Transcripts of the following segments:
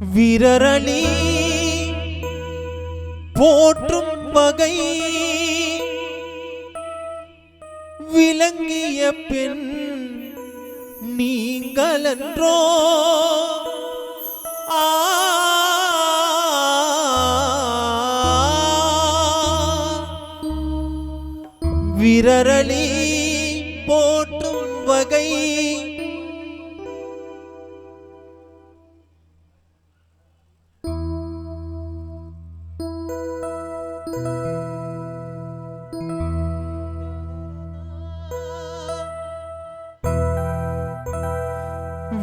விரரளி போற்றும் வகை விளங்கிய பெண் நீங்களன்றோ? ஆ விரரளி போற்றும் வகை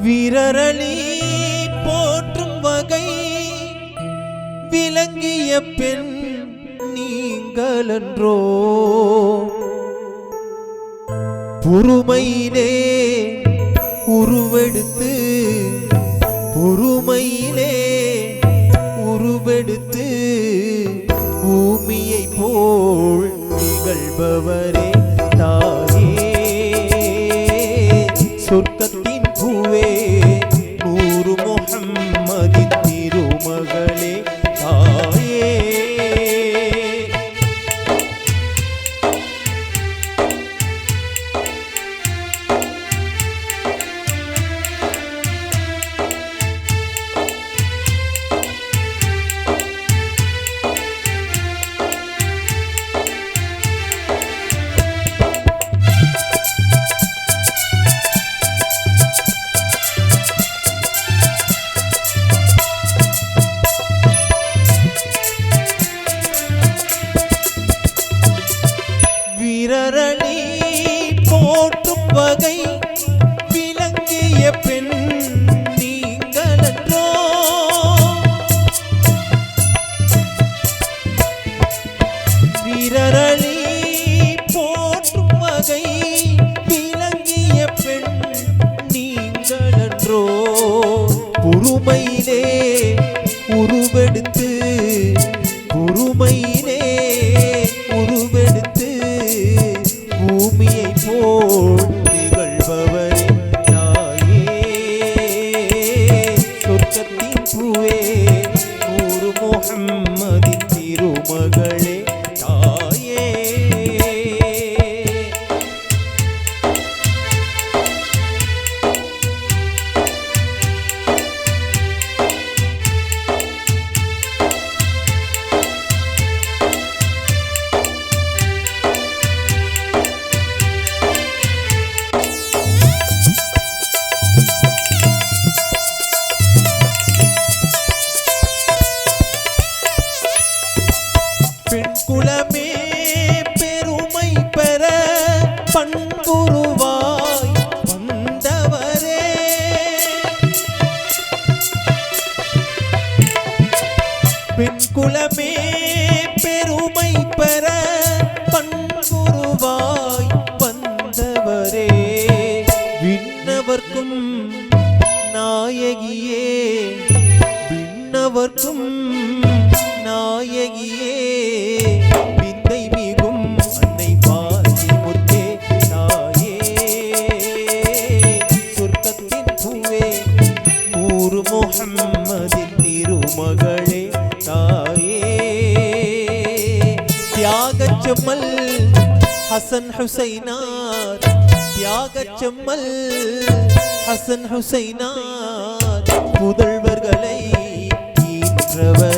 வீரரணி போற்றும் வகை விளங்கிய பெண் நீங்களன்றோ. பொறுமையிலே உருவெடுத்து பொறுமையிலே உருவெடுத்து பூமியை போல் நிகழ்பவரே. போற்றும் பெண் குலமே பெருமை பெற பண்புருவாய் வந்தவரே. விண்ணவர்க்கும் நாயகியே விண்ணவர்க்கும் நாயகியே. தியாகச்செம்மல் ஹசன் ஹுசைனார் தியாகச்செம்மல் ஹசன் ஹுசைனார் புதல்வர்களை ஈன்றவர்.